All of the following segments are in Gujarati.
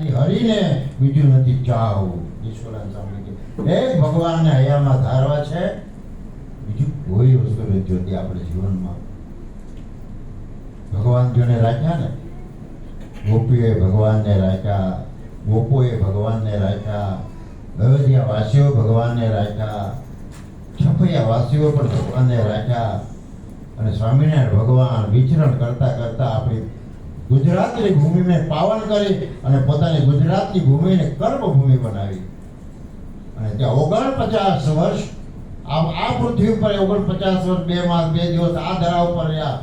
હરીને બીજું નથી. ચાહવું ઈશ્વરાન સાંભળી એક ભગવાનને હયામાં ધારવા છે? બીજું કોઈ વસ્તુ નથી જોતી આપણે જીવનમાં. ભગવાન જોને રાખ્યા ને? ગોપીએ ભગવાનને રાખ્યા, ગોપોએ ભગવાનને રાખ્યા અયોધ્યા વાસીઓ ભગવાનને રાખ્યા છપૈયા વાસીઓ પણ ભગવાનને રાખ્યા. અને સ્વામિનારાયણ ભગવાન વિચરણ કરતા કરતા ગુજરાતની ભૂમિને પાવન કરી અને પોતાની ગુજરાતની ભૂમિને કર્મભૂમિ બનાવી. અને ત્યાં ઓગણપચાસ વર્ષ આ આ પૃથ્વી ઉપર ઓગણપચાસ વર્ષ, બે માસ, બે દિવસ આ ધરા ઉપર રહ્યા.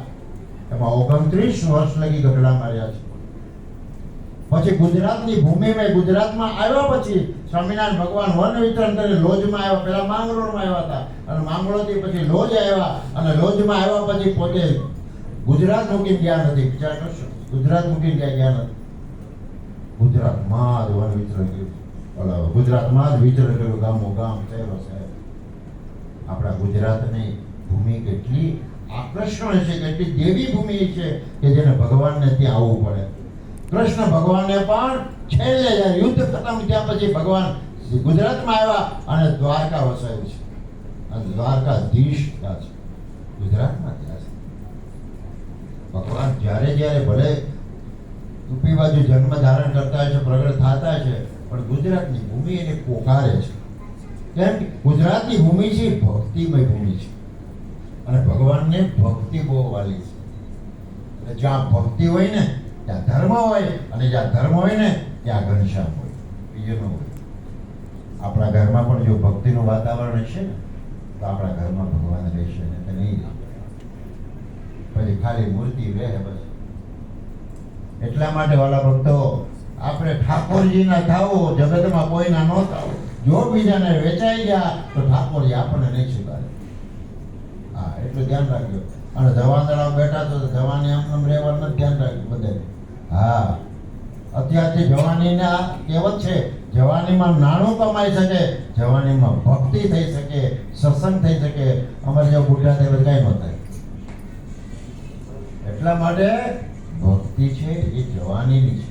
એમાં ઓગણત્રીસ વર્ષ લગી ગઢડા માર્યા છે. પછી ગુજરાતની ભૂમિમાં ગુજરાતમાં આવ્યા પછી સ્વામિનારાયણ ભગવાન વન વિતરણ કરી લોજમાં આવ્યા પહેલા માંગરોળમાં આવ્યા હતા. અને માંગરોળથી પછી લોજ આવ્યા. અને લોજમાં આવ્યા પછી પોતે ગુજરાત મૂકીને ગયા નથી? વિચાર કરશો. ગુજરાત મૂકીને ક્યાં ગયા નથી. ગુજરાતમાં જ વન વિચરણ કર્યું ગુજરાતમાં જ વિચરણ કર્યું. ગામો ગામ શહેરો શહેર આપણા ગુજરાતની ભૂમિ કેટલી આકર્ષણ છે, કેટલી દેવી ભૂમિ છે કે જેને ભગવાનને ત્યાં આવવું પડે. કૃષ્ણ ભગવાનને પણ છેલ્લે યુદ્ધ ખતમ થયા પછી ભગવાન ગુજરાતમાં આવ્યા અને દ્વારકા વસાયું છે. અને દ્વારકાધીશ ત્યાં છે. ગુજરાતમાં ત્યાં છે. ભગવાન, જ્યારે જ્યારે ભલે યુપી બાજુ જન્મ ધારણ કરતા છે, પ્રગટ થતા છે, પણ ગુજરાતની ભૂમિ એને પોકારે છે. કેમ કે ગુજરાતની ભૂમિ છે, ભક્તિમય ભૂમિ છે. અને ભગવાનને ભક્તિ બહુ વાલી છે. એટલે જ્યાં ભક્તિ હોય ને, ત્યાં ધર્મ હોય, અને જ્યાં ધર્મ હોય ને, ત્યાં ઘનશ્યામ હોય બીજું હોય. આપણા ઘરમાં પણ જો ભક્તિનું વાતાવરણ હશે ને, તો આપણા ઘરમાં ભગવાન રહેશે ને તો નહીં રહે. પછી ખાલી મૂર્તિ રહે બસ. એટલા માટે વાલા ભક્તો, આપણે ઠાકોરજીના થાવો, જગતમાં કોઈના ન થાવો. જો બીજાને વેચાઈ ગયા, તો ઠાકોરજી આપણને નહીં સ્વીકારે. હા, એટલું ધ્યાન રાખજો. અને જવાન તળાવ બેઠા તો જવાની આમ રહેવાનું ધ્યાન રાખજો બધે હા. અત્યારથી જવાનીના કહેવત છે, જવાનીમાં નાણું કમાઈ શકે, જવાનીમાં ભક્તિ થઈ શકે, સત્સંગ થઈ શકે. અમારે જો બુઢા એટલે કાંઈ ન થાય એટલા માટે ભક્તિ છે એ જવાનીની છે.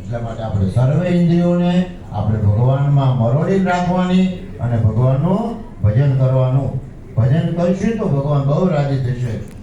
એટલા માટે આપણે સર્વે ઇન્દ્રિયોને આપણે ભગવાનમાં મરોડી રાખવાની અને ભગવાનનું ભજન કરવાનું. ભજન કરશું તો ભગવાન બહુ રાજી થશે.